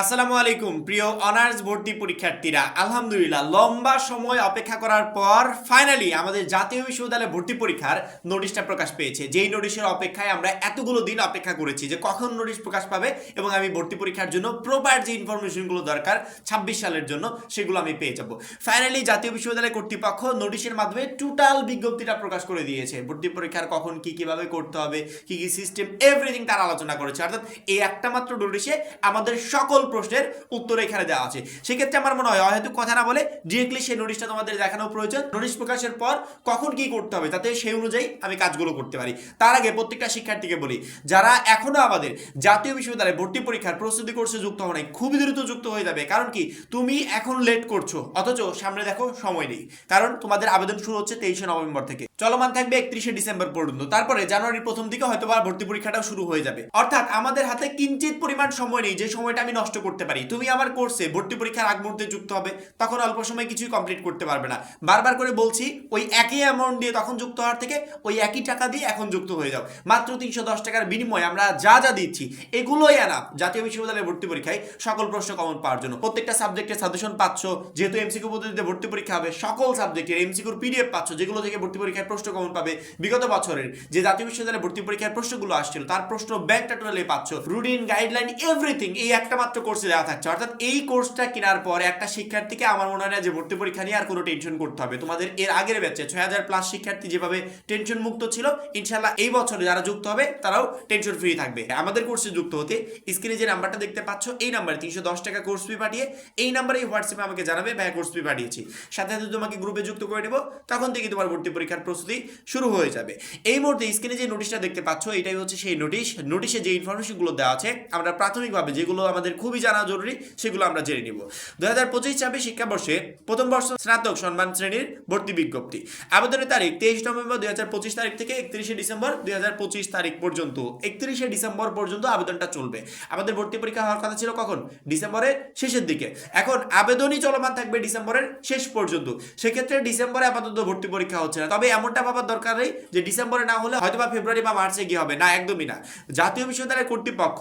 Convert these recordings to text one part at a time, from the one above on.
আসসালামু আলাইকুম, প্রিয় অনার্স ভর্তি পরীক্ষার্থীরা। আলহামদুলিল্লাহ, লম্বা সময় অপেক্ষা করার পর ফাইনালি আমাদের জাতীয় বিশ্ববিদ্যালয় ভর্তি পরীক্ষার নোটিশটা প্রকাশ পেয়েছে। যেই নোটিশের অপেক্ষায় আমরা এতগুলো দিন অপেক্ষা করেছি যে কখন নোটিশ প্রকাশ পাবে এবং আমি ভর্তি পরীক্ষার জন্য প্রপার যে ইনফরমেশনগুলো দরকার ছাব্বিশ সালের জন্য, সেগুলো আমি পেয়ে যাব। ফাইনালি জাতীয় বিশ্ববিদ্যালয় কর্তৃপক্ষ নোটিশের মাধ্যমে টোটাল বিজ্ঞপ্তিটা প্রকাশ করে দিয়েছে। ভর্তি পরীক্ষার কখন কি কীভাবে করতে হবে, কি কি সিস্টেম এভরিথিং তার আলোচনা করেছে। অর্থাৎ এই একটা মাত্র নোটিশে আমাদের সকল প্রশ্নের উত্তর এখানে দেওয়া আছে। সেক্ষেত্রে আমার মনে হয় হয়তো কথা না বলে ডিরেক্টলি সেই নোটিশটা তোমাদের দেখানো প্রয়োজন। নোটিশ প্রকাশের পর কখন কি করতে হবে যাতে সেই অনুযায়ী আমি কাজগুলো করতে পারি। তার আগে প্রত্যেকটা শিক্ষার্থীকে বলি, যারা এখনও আমাদের জাতীয় বিশ্ববিদ্যালয়ে ভর্তি পরীক্ষার প্রস্তুতি কোর্সে যুক্ত হওয়া নাই, খুবই দ্রুত যুক্ত হয়ে যাবে। কারণ কি? তুমি এখন লেট করছ, অথচ সামনে দেখো সময় নেই। কারণ তোমাদের আবেদন শুরু হচ্ছে তেইশে নভেম্বর থেকে। চলমান থাকবে একত্রিশে ডিসেম্বর পর্যন্ত। তারপরে জানুয়ারির প্রথম দিকে হয়তো ভর্তি পরীক্ষাটাও শুরু হয়ে যাবে। অর্থাৎ আমাদের হাতে কিঞ্চিত পরিমাণ সময় নেই। যে সময়টা আমি নষ্ট করতে পারি। তুমি আমার কোর্সে ভর্তি পরীক্ষার আগ মুহূর্তে যুক্ত হবে, তখন অল্প সময় কিছুই কমপ্লিট করতে পারবে না। বারবার করে বলছি, ওই একই অ্যামাউন্ট দিয়ে তখন যুক্ত হওয়ার থেকে ওই একই টাকা দিয়ে এখন যুক্ত হয়ে যাও। মাত্র তিনশো দশ টাকার বিনিময়ে আমরা যা যা দিচ্ছি, এগুলোই আনা জাতীয় বিশ্ববিদ্যালয়ের ভর্তি পরীক্ষায় সকল প্রশ্ন কমন পাওয়ার জন্য। প্রত্যেকটা সাবজেক্টের সাজেশন পাচ্ছ, যেহেতু এমসিকিউ পদ্ধতিতে ভর্তি পরীক্ষা হবে, সকল সাবজেক্টের এমসিকিউর পিডিএফ পাচ্ছ, যেগুলো থেকে ভর্তি পরীক্ষায় প্রশ্ন কমন পাবে। বিগত বছরের যে জাতীয় বিশ্ববিদ্যালয়ে ভর্তি পরীক্ষার প্রশ্নগুলো আসছিল, তার প্রশ্ন ব্যাংকটা টোটালে পাচ্ছ। রুটিন গাইডলাইন এভরিথিং এই একটা মাত্র কোর্সে দেওয়া থাকছে। অর্থাৎ এই কোর্সটা কেনার পর একটা শিক্ষার্থীকে আমার মনে হয় যে ভর্তি পরীক্ষা নিয়ে আর কোনো টেনশন করতে হবে। তোমাদের এর আগের ব্যাচে ছয় হাজার প্লাস শিক্ষার্থী যেভাবে টেনশন মুক্ত ছিল ইনশাল্লাহ এই বছরে যারা যুক্ত হবে, তারাও টেনশন ফ্রি থাকবে। আমাদের কোর্সে যুক্ত হতে স্ক্রিনে যে নাম্বারটা দেখতে পাচ্ছ, এই নাম্বারে তিনশো দশ টাকা কোর্স ফি পাঠিয়ে এই নাম্বারে হোয়াটসঅ্যাপে আমাকে জানাবে ভাই কোর্স ফি পাঠিয়েছি। সাথে সাথে তোমাকে গ্রুপে যুক্ত করে দেবো তখন থেকে তোমার ভর্তি পরীক্ষার প্রস্তুতি শুরু হয়ে যাবে। এই মুহূর্তে স্ক্রিনে যে নোটিশটা দেখতে পাচ্ছ, এটাই হচ্ছে সেই নোটিশ নোটিশে যে ইনফরমেশনগুলো দেওয়া আছে, আমরা প্রাথমিকভাবে যেগুলো আমাদের খুবই জানা জরুরি, সেগুলো আমরা জেনে নিব। দু হাজার পঁচিশ ছাব্বিশ শিক্ষাবর্ষে প্রথম বর্ষ স্নাতক সম্মান শ্রেণির ভর্তি বিজ্ঞপ্তি। আবেদনের তারিখ তেইশ নভেম্বর দুই হাজার পঁচিশ তারিখ থেকে একত্রিশে ডিসেম্বর দুই হাজার পঁচিশ তারিখ পর্যন্ত। একত্রিশে ডিসেম্বর পর্যন্ত আবেদনটা চলবে। আমাদের ভর্তি পরীক্ষা হওয়ার কথা ছিল কখন? ডিসেম্বরের শেষের দিকে। এখন আবেদনই চলমান থাকবে ডিসেম্বরের শেষ পর্যন্ত। সেক্ষেত্রে ডিসেম্বরে আপাতত ভর্তি পরীক্ষা হচ্ছে না। তবে এমনটা ভাবার দরকার নেই যে ডিসেম্বরে না হলে হয়তো বা ফেব্রুয়ারি বা মার্চে গিয়ে হবে। না, একদমই না। জাতীয় বিশ্ববিদ্যালয় কর্তৃপক্ষ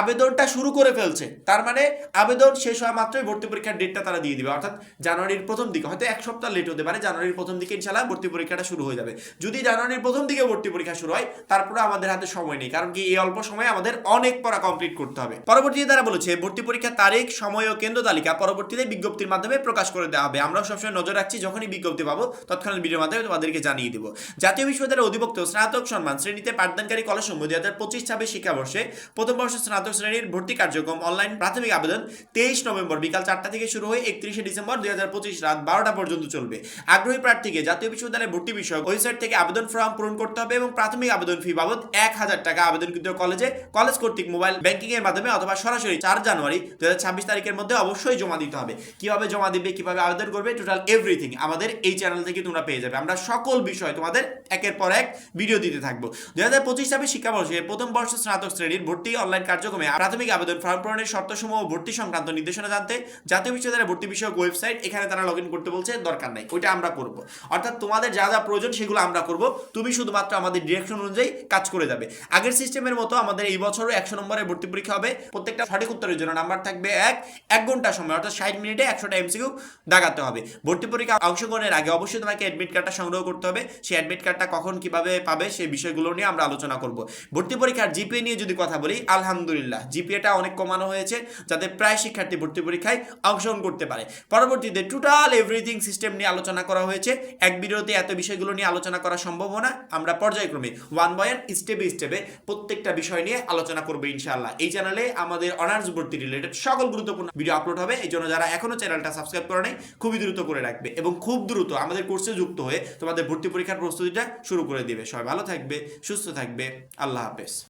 আবেদনটা শুরু করে ফেলছে। তার মানে আবেদন শেষ হওয়া মাত্রই ভর্তি পরীক্ষার ডেটটা তারা দিয়ে দিবে। অর্থাৎ জানুয়ারির প্রথম দিকে, হয়তো এক সপ্তাহ লেট হতে পারে, জানুয়ারির প্রথম দিকে ইনশাল্লাহ ভর্তি পরীক্ষাটা শুরু হয়ে যাবে। যদি জানুয়ারির প্রথম দিকে ভর্তি পরীক্ষা শুরু হয়, তারপরে আমাদের হাতে সময় নেই, কারণ কি এই অল্প সময়ে আমাদের অনেক পড়া কমপ্লিট করতে হবে। পরবর্তীতে তারা বলেছে, ভর্তি পরীক্ষার তারিখ, সময় ও কেন্দ্র তালিকা পরবর্তীতে বিজ্ঞপ্তির মাধ্যমে প্রকাশ করে দেওয়া হবে। আমরা সবসময় নজর রাখছি, যখনই বিজ্ঞপ্তি পাবো, তৎক্ষণাৎ ভিডিওর মাধ্যমে তোমাদেরকে জানিয়ে দেবো। জাতীয় বিশ্ববিদ্যালয়ের অধিভুক্ত স্নাতক সম্মান শ্রেণীতে পাঠদানকারী কলেজ সমূহ দুই হাজার পঁচিশ ছাব্বিশ শিক্ষাবর্ষে প্রথম বর্ষ স্নাতক শ্রেণির ভর্তি কার্যক্রম অনলাইন প্রাথমিক আবেদন তেইশ নভেম্বর বিকাল চারটা থেকে শুরু হয়ে একত্রিশে ডিসেম্বর দুই হাজার পঁচিশ রাত বারোটা পর্যন্ত চলবে। আগ্রহী প্রার্থীকে জাতীয় বিশ্ববিদ্যালয়ে ভর্তি বিষয়ক ওয়েবসাইট থেকে আবেদন ফর্ম পূরণ করতে হবে এবং প্রাথমিক আবেদন ফি বাবদ এক হাজার টাকা আবেদনকৃত কলেজে, কলেজ কর্তৃক মোবাইল ব্যাংকিং এর মাধ্যমে অথবা সরাসরি চার জানুয়ারি দু হাজার ছাব্বিশ তারিখের মধ্যে অবশ্যই জমা দিতে হবে। কীভাবে জমা দিবে, কীভাবে আবেদন করবে, টোটাল এভরিথিং আমাদের এই চ্যানেল থেকে তোমরা পেয়ে যাবে। আমরা সকল বিষয় তোমাদের একের পর এক ভিডিও দিতে থাকব। দুই হাজার পঁচিশ ছাব্বিশ শিক্ষাবর্ষে প্রথম বর্ষ স্নাতক শ্রেণির ভর্তি অনলাইন কার্যক্রমে প্রাথমিক আবেদন ফর্ম পূরণের শর্তসমূহ ভর্তি সংক্রান্ত নির্দেশনা জানতে জাতীয় বিশ্ববিদ্যালয়ের ভর্তি বিষয়ক ওয়েবসাইট, এখানে তারা লগ করতে বলছে, দরকার নাই। ওইটা আমরা করব। অর্থাৎ তোমাদের যা যা প্রয়োজন সেগুলো আমরা করব। তুমি শুধুমাত্র আমাদের ডিরেকশন অনুযায়ী কাজ করে যাবে। আগের সিস্টেমের মতো আমাদের এই বছরও একশো নম্বরের ভর্তি পরীক্ষা হবে। প্রত্যেকটা সঠিক উত্তরের জন্য নাম্বার থাকবে এক এক ঘণ্টা সময়, অর্থাৎ ষাট মিনিটে একশোটা এমসিকিউ দাগাতে হবে। ভর্তি পরীক্ষা অংশগ্রহণের আগে অবশ্যই তোমাকে অ্যাডমিট কার্ডটা সংগ্রহ করতে হবে। সেই অ্যাডমিট কার্ডটা কখন কীভাবে পাবে সেই বিষয়গুলো নিয়ে আমরা আলোচনা করব। ভর্তি পরীক্ষার জিপিএ নিয়ে যদি কথা বলি, আলহামদুলিল্লাহ জিপিএটা অনেক কমানো হয়েছে। যাতে প্রায় শিক্ষার্থী ভর্তি পরীক্ষায় অংশগ্রহণ করতে পারে। পরবর্তীতে টোটাল এভরিথিং সিস্টেম নিয়ে আলোচনা করা হয়েছে। এক ভিডিওতে এত বিষয়গুলো নিয়ে আলোচনা করা সম্ভব না। আমরা পর্যায়ক্রমে ওয়ান বাই ওয়ান স্টেপে স্টেপে প্রত্যেকটা বিষয় নিয়ে আলোচনা করব ইনশাআল্লাহ। এই চ্যানেলে আমাদের অনার্স ভর্তি রিলেটেড সকল গুরুত্বপূর্ণ ভিডিও আপলোড হবে। এই জন্য যারা এখনও চ্যানেলটা সাবস্ক্রাইব করে নাই, খুবই দ্রুত করে রাখবে এবং খুব দ্রুত আমাদের কোর্সে যুক্ত হয়ে তোমাদের ভর্তি পরীক্ষার প্রস্তুতিটা শুরু করে দিবে। সবাই ভালো থাকবে, সুস্থ থাকবে। আল্লাহ হাফেজ।